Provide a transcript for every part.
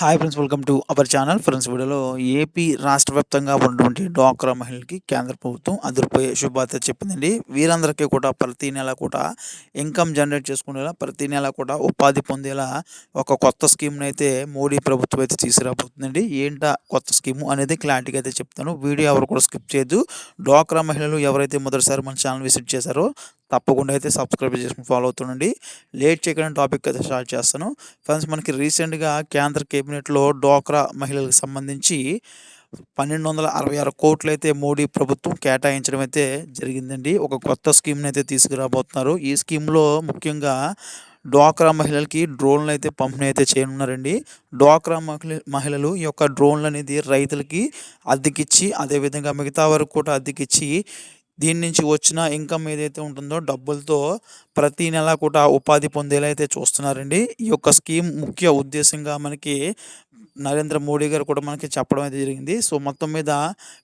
Hi friends welcome to our channel friends వీడియోలో AP రాష్ట్ర వ్యాప్తంగా ఉన్నటువంటి డ్వాక్రా మహిళలకి కేంద్ర ప్రభుత్వం అదిరిపోయే శుభార్త చెప్పిందండి. వీరందరికీ కూడా ప్రతి నెల కూడా ఇన్కమ్ జనరేట్ చేసుకునేలా ప్రతి నెల కూడా ఉపాధి పొందేలా ఒక కొత్త స్కీమ్ని అయితే మోడీ ప్రభుత్వం అయితే తీసుకురాబోతుందండి. ఏంటా కొత్త స్కీము అనేది క్లారిటీగా అయితే చెప్తాను. వీడియో ఎవరు కూడా స్కిప్ చేయొద్దు. డ్వాక్రా మహిళలు ఎవరైతే మొదటిసారి మన ఛానల్ విజిట్ చేశారో తప్పకుండా అయితే సబ్స్క్రైబ్ చేసుకుని ఫాలో అవుతుండండి. లేట్ చేయకుండా టాపిక్ అయితే స్టార్ట్ చేస్తాను. ఫ్రెండ్స్ మనకి రీసెంట్గా కేంద్ర కేబినెట్లో డోక్రా మహిళలకు సంబంధించి పన్నెండు వందల అరవై ఆరు కోట్లు అయితే మోడీ ప్రభుత్వం కేటాయించడం అయితే జరిగిందండి. ఒక కొత్త స్కీమ్ని అయితే తీసుకురాబోతున్నారు. ఈ స్కీమ్లో ముఖ్యంగా డ్వాక్రా మహిళలకి డ్రోన్లు అయితే పంపిణీ అయితే చేయనున్నారండి. డ్వాక్రా మహిళ మహిళలు ఈ యొక్క డ్రోన్లు అనేది రైతులకి అద్దెకిచ్చి అదేవిధంగా మిగతా వరకు కూడా అద్దెకిచ్చి దీని నుంచి వచ్చిన ఇన్కమ్ ఏదైతే ఉంటుందో డబ్బులతో ప్రతి నెల కూడా ఉపాధి పొందేలా అయితే చూస్తున్నారండి. ఈ యొక్క స్కీమ్ ముఖ్య ఉద్దేశంగా మనకి నరేంద్ర మోడీ గారు కూడా మనకి చెప్పడం అయితే జరిగింది. సో మొత్తం మీద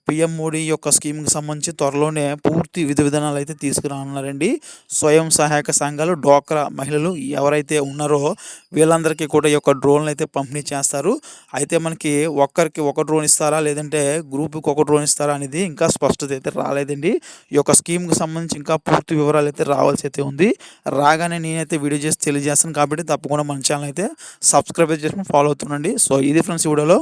పిఎం మోడీ యొక్క స్కీమ్కి సంబంధించి త్వరలోనే పూర్తి విధి విధానాలు అయితే తీసుకురానున్నారండి. స్వయం సహాయక సంఘాలు డోక్రా మహిళలు ఎవరైతే ఉన్నారో వీళ్ళందరికీ కూడా ఈ యొక్క డ్రోన్లు అయితే పంపిణీ చేస్తారు. అయితే మనకి ఒక్కరికి ఒక డ్రోన్ ఇస్తారా? లేదంటే గ్రూప్కి ఒక డ్రోన్ ఇస్తారా అనేది ఇంకా స్పష్టత అయితే రాలేదండి. ఈ యొక్క స్కీమ్కి సంబంధించి ఇంకా పూర్తి వివరాలు అయితే రావాల్సి అయితే ఉంది. రాగానే నేనైతే వీడియో చేసి తెలియజేస్తాను. కాబట్టి తప్పకుండా మన ఛానల్ అయితే సబ్స్క్రైబ్ చేసుకుని ఫాలో అవుతుండండి. సో ఇది ఫ్రెండ్స్ వీడియోలో.